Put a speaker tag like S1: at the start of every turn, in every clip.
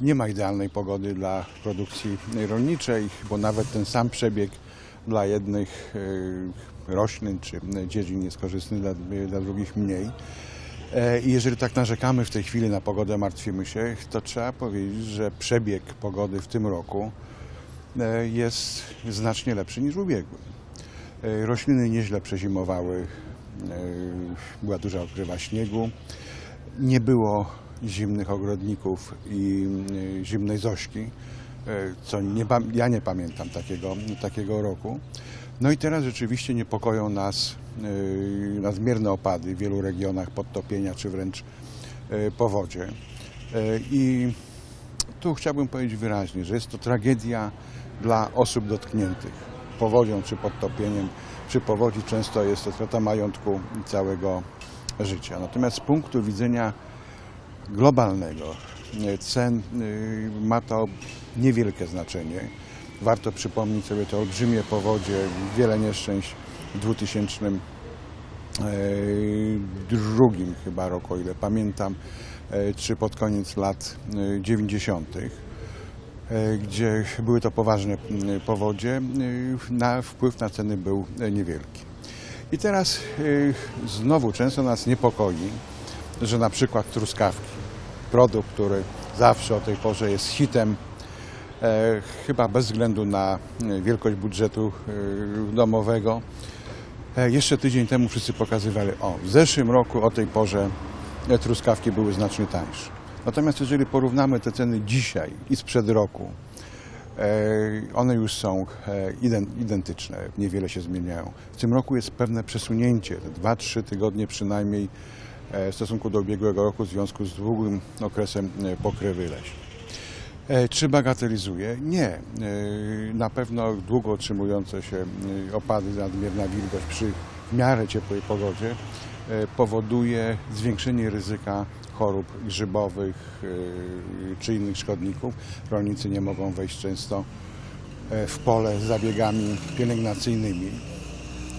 S1: Nie ma idealnej pogody dla produkcji rolniczej, bo nawet ten sam przebieg dla jednych e, roślin czy dziedzin jest korzystny, dla, dla drugich mniej. E, I jeżeli tak narzekamy w tej chwili na pogodę, martwimy się, to trzeba powiedzieć, że przebieg pogody w tym roku e, jest znacznie lepszy niż w ubiegłym. E, Rośliny nieźle przezimowały, była duża okrywa śniegu, nie było zimnych ogrodników i e, zimnej zośki, e, co nie, ja nie pamiętam takiego, takiego roku. No i teraz rzeczywiście niepokoją nas e, nadmierne opady w wielu regionach, podtopienia czy wręcz powodzie. I tu chciałbym powiedzieć wyraźnie, że jest to tragedia dla osób dotkniętych powodzią czy podtopieniem. Przy powodzi często jest to strata majątku całego życia. Natomiast z punktu widzenia globalnego cen y, ma to niewielkie znaczenie. Warto przypomnieć sobie te olbrzymie powodzie, wiele nieszczęść w 2000 e, chyba roku, o ile pamiętam, e, czy pod koniec lat e, 90., e, gdzie były to poważne powodzie, na wpływ na ceny był niewielki. I teraz znowu często nas niepokoi, że na przykład truskawki, produkt, który zawsze o tej porze jest hitem, e, chyba bez względu na e, wielkość budżetu e, domowego, E, Jeszcze tydzień temu wszyscy pokazywali, o, w zeszłym roku o tej porze e, truskawki były znacznie tańsze. Natomiast jeżeli porównamy te ceny dzisiaj i sprzed roku, e, one już są iden- identyczne, niewiele się zmieniają. W tym roku jest pewne przesunięcie, 2-3 tygodnie przynajmniej w stosunku do ubiegłego roku w związku z długim okresem e, pokrywy leśnej. E, Czy bagatelizuje? Nie. E, Na pewno długo utrzymujące się e, opady, nadmierna wilgoć przy w miarę ciepłej pogodzie e, powoduje zwiększenie ryzyka chorób grzybowych e, czy innych szkodników. Rolnicy nie mogą wejść często e, w pole z zabiegami pielęgnacyjnymi,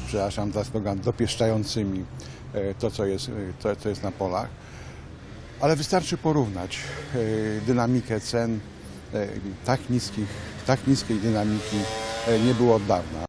S1: przepraszam za slogan, dopieszczającymi e, to, co jest, e, to, co jest na polach. Ale wystarczy porównać e, dynamikę cen. E, Tak, niskich, tak niskiej dynamiki e, nie było od dawna.